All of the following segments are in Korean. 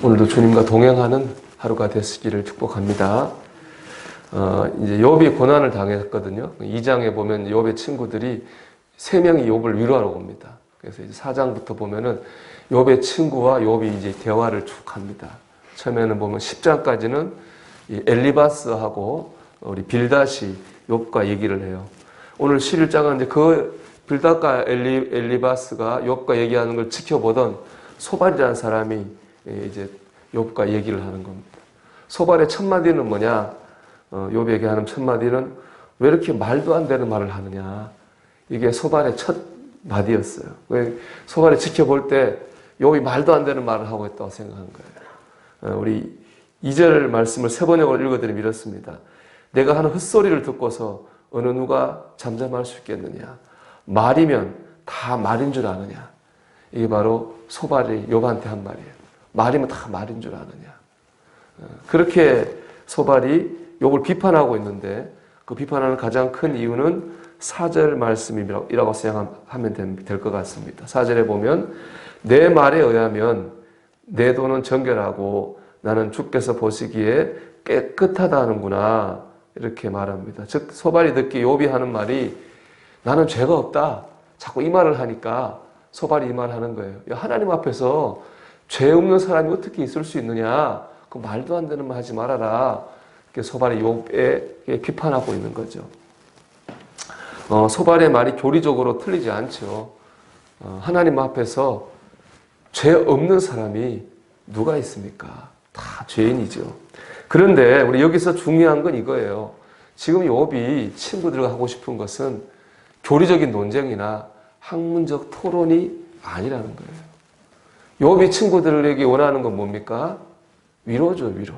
오늘도 주님과 동행하는 하루가 되시기를 축복합니다. 어, 이제 욥이 고난을 당했거든요. 2장에 보면 욥의 친구들이 세 명이 욥을 위로하러 옵니다. 그래서 이제 4장부터 보면은 욥의 친구와 욥이 이제 대화를 쭉 합니다. 처음에는 보면 10장까지는 이 엘리바스하고 우리 빌다시 욥과 얘기를 해요. 오늘 11장은 이제 그 빌닷과 엘리, 엘리바스가 욥과 얘기하는 걸 지켜보던 소발이라는 사람이 이제 욥과 얘기를 하는 겁니다. 소발의 첫 마디는 뭐냐? 어, 욥에게 하는 첫 마디는 왜 이렇게 말도 안 되는 말을 하느냐? 이게 소발의 첫 마디였어요. 왜 소발을 지켜볼 때 욥이 말도 안 되는 말을 하고 있다고 생각한 거예요. 어, 우리 2절 말씀을 세 번역으로 읽어드리면 이렇습니다. 내가 하는 헛소리를 듣고서 어느 누가 잠잠할 수 있겠느냐? 말이면 다 말인 줄 아느냐? 이게 바로 소발이 욥한테 한 말이에요. 말이면 다 말인 줄 아느냐? 어, 그렇게 소발이 욥을 비판하고 있는데 그 비판하는 가장 큰 이유는 사절 말씀이라고 생각하면 될 것 같습니다. 사절에 보면 내 말에 의하면 내 돈은 정결하고 나는 주께서 보시기에 깨끗하다는구나 이렇게 말합니다. 즉 소발이 듣기 욥이 하는 말이 나는 죄가 없다. 자꾸 이 말을 하니까 소발이 이 말을 하는 거예요. 하나님 앞에서 죄 없는 사람이 어떻게 있을 수 있느냐? 그 말도 안 되는 말 하지 말아라. 이렇게 소발이 욥에 비판하고 있는 거죠. 어, 소발의 말이 교리적으로 틀리지 않죠. 어, 하나님 앞에서 죄 없는 사람이 누가 있습니까? 다 죄인이죠. 그런데 우리 여기서 중요한 건 이거예요. 지금 욥이 친구들과 하고 싶은 것은 교리적인 논쟁이나 학문적 토론이 아니라는 거예요. 욥이 친구들에게 원하는 건 뭡니까? 위로죠, 위로.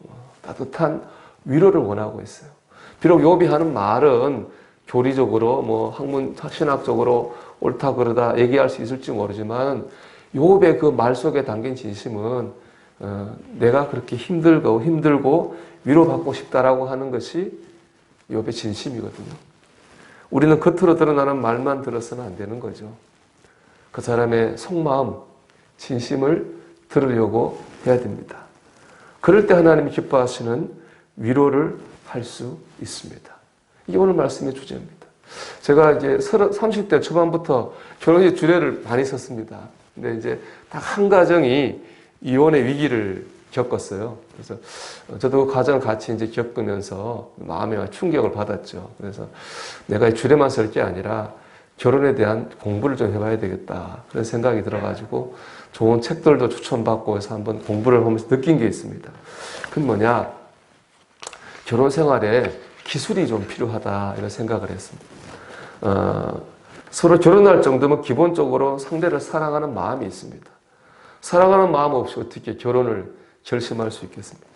어, 따뜻한 위로를 원하고 있어요. 비록 욥이 하는 말은 교리적으로 뭐 학문 신학적으로 옳다 그러다 얘기할 수 있을지 모르지만 욥의 그 말 속에 담긴 진심은 어, 내가 그렇게 힘들고 힘들고 위로받고 싶다라고 하는 것이 욥의 진심이거든요. 우리는 겉으로 드러나는 말만 들어서는 안 되는 거죠. 그 사람의 속마음, 진심을 들으려고 해야 됩니다. 그럴 때 하나님이 기뻐하시는 위로를 할 수 있습니다. 이게 오늘 말씀의 주제입니다. 제가 이제 30대 초반부터 결혼식 주례를 많이 썼습니다. 근데 이제 딱 한 가정이 이혼의 위기를 겪었어요. 그래서 저도 그 과정을 같이 이제 겪으면서 마음에 충격을 받았죠. 그래서 내가 주례만 쓸 게 아니라 결혼에 대한 공부를 좀 해봐야 되겠다. 그런 생각이 들어가지고 좋은 책들도 추천받고 해서 한번 공부를 하면서 느낀 게 있습니다. 그건 뭐냐? 결혼 생활에 기술이 좀 필요하다. 이런 생각을 했습니다. 어, 서로 결혼할 정도면 기본적으로 상대를 사랑하는 마음이 있습니다. 사랑하는 마음 없이 어떻게 결혼을 결심할 수 있겠습니까?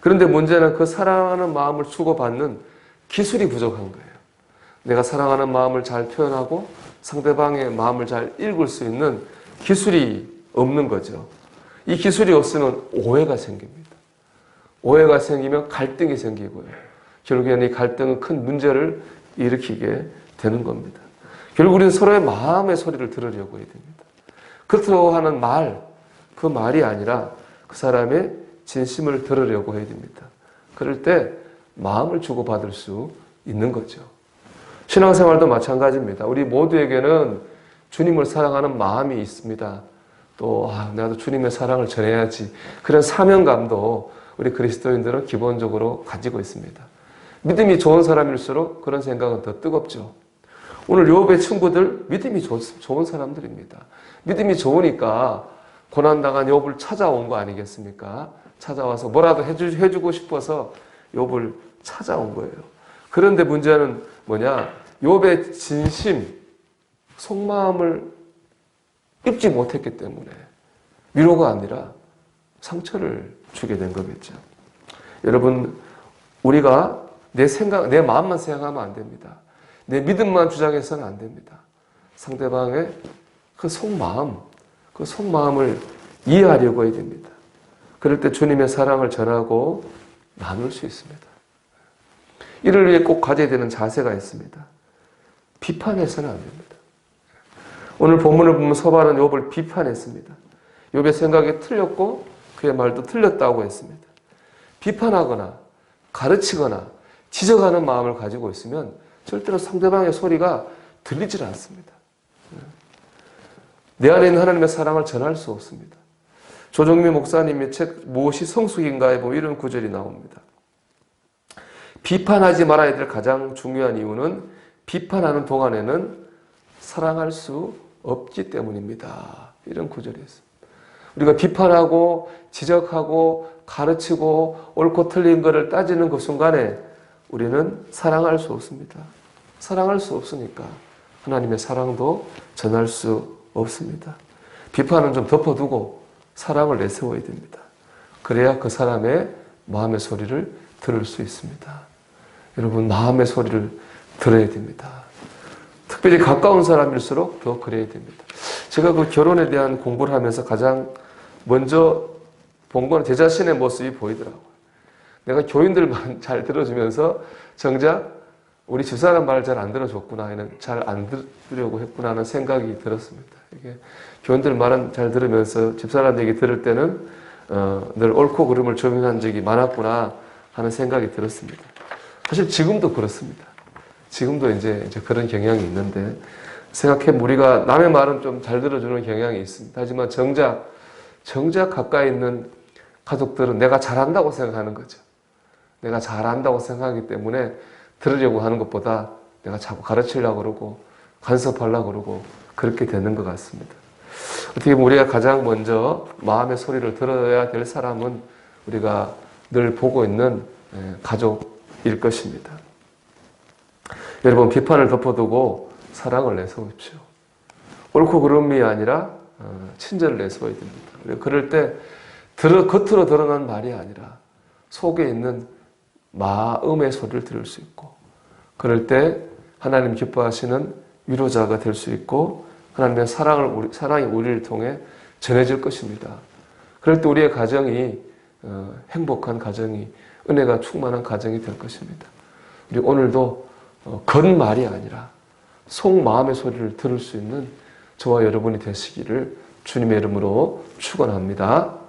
그런데 문제는 그 사랑하는 마음을 주고받는 기술이 부족한 거예요. 내가 사랑하는 마음을 잘 표현하고 상대방의 마음을 잘 읽을 수 있는 기술이 없는 거죠. 이 기술이 없으면 오해가 생깁니다. 오해가 생기면 갈등이 생기고요. 결국에는 이 갈등은 큰 문제를 일으키게 되는 겁니다. 결국 우리는 서로의 마음의 소리를 들으려고 해야 됩니다. 겉으로 하는 말, 그 말이 아니라 그 사람의 진심을 들으려고 해야 됩니다. 그럴 때 마음을 주고받을 수 있는 거죠. 신앙생활도 마찬가지입니다. 우리 모두에게는 주님을 사랑하는 마음이 있습니다. 또 아, 나도 주님의 사랑을 전해야지 그런 사명감도 우리 그리스도인들은 기본적으로 가지고 있습니다. 믿음이 좋은 사람일수록 그런 생각은 더 뜨겁죠. 오늘 요업의 친구들 믿음이 좋, 좋은 사람들입니다. 믿음이 좋으니까 고난당한 욥을 찾아온 거 아니겠습니까? 찾아와서 뭐라도 해주, 해주고 싶어서 욥을 찾아온 거예요. 그런데 문제는 뭐냐? 욥의 진심, 속마음을 입지 못했기 때문에 위로가 아니라 상처를 주게 된 거겠죠. 여러분, 우리가 내 생각, 내 마음만 생각하면 안 됩니다. 내 믿음만 주장해서는 안 됩니다. 상대방의 그 속마음, 그 속마음을 이해하려고 해야 됩니다. 그럴 때 주님의 사랑을 전하고 나눌 수 있습니다. 이를 위해 꼭 가져야 되는 자세가 있습니다. 비판해서는 안 됩니다. 오늘 본문을 보면 서발은 욥을 비판했습니다. 욥의 생각이 틀렸고 그의 말도 틀렸다고 했습니다. 비판하거나 가르치거나 지적하는 마음을 가지고 있으면 절대로 상대방의 소리가 들리질 않습니다. 내 안에 있는 하나님의 사랑을 전할 수 없습니다. 조정미 목사님의 책 무엇이 성숙인가에 보면 이런 구절이 나옵니다. 비판하지 말아야 될 가장 중요한 이유는 비판하는 동안에는 사랑할 수 없기 때문입니다. 이런 구절이 있습니다. 우리가 비판하고 지적하고 가르치고 옳고 틀린 것을 따지는 그 순간에 우리는 사랑할 수 없습니다. 사랑할 수 없으니까 하나님의 사랑도 전할 수 없습니다. 비판은 좀 덮어두고 사랑을 내세워야 됩니다. 그래야 그 사람의 마음의 소리를 들을 수 있습니다. 여러분, 마음의 소리를 들어야 됩니다. 특별히 가까운 사람일수록 더 그래야 됩니다. 제가 그 결혼에 대한 공부를 하면서 가장 먼저 본 건 제 자신의 모습이 보이더라고요. 내가 교인들만 잘 들어주면서 정작 우리 집사람 말을 잘 안 들어줬구나, 잘 안 들으려고 했구나 하는 생각이 들었습니다. 이게 교인들 말은 잘 들으면서 집사람 얘기 들을 때는 어, 늘 옳고 그름을 조명한 적이 많았구나 하는 생각이 들었습니다. 사실 지금도 그렇습니다. 지금도 이제, 이제 그런 경향이 있는데 생각해 우리가 남의 말은 좀 잘 들어주는 경향이 있습니다. 하지만 정작 정작 가까이 있는 가족들은 내가 잘한다고 생각하는 거죠. 내가 잘한다고 생각하기 때문에 들으려고 하는 것보다 내가 자꾸 가르치려고 그러고 간섭하려고 그러고 그렇게 되는 것 같습니다. 어떻게 보면 우리가 가장 먼저 마음의 소리를 들어야 될 사람은 우리가 늘 보고 있는 예, 가족 일 것입니다. 여러분 비판을 덮어두고 사랑을 내세우십시오. 옳고 그름이 아니라 어, 친절을 내세워야 됩니다. 그럴 때 겉으로 드러난 말이 아니라 속에 있는 마음의 소리를 들을 수 있고 그럴 때 하나님 기뻐하시는 위로자가 될 수 있고 하나님의 사랑을 사랑이 우리를 통해 전해질 것입니다. 그럴 때 우리의 가정이 어, 행복한 가정이 은혜가 충만한 가정이 될 것입니다. 우리 오늘도 어, 겉말이 아니라 속 마음의 소리를 들을 수 있는 저와 여러분이 되시기를 주님의 이름으로 축원합니다.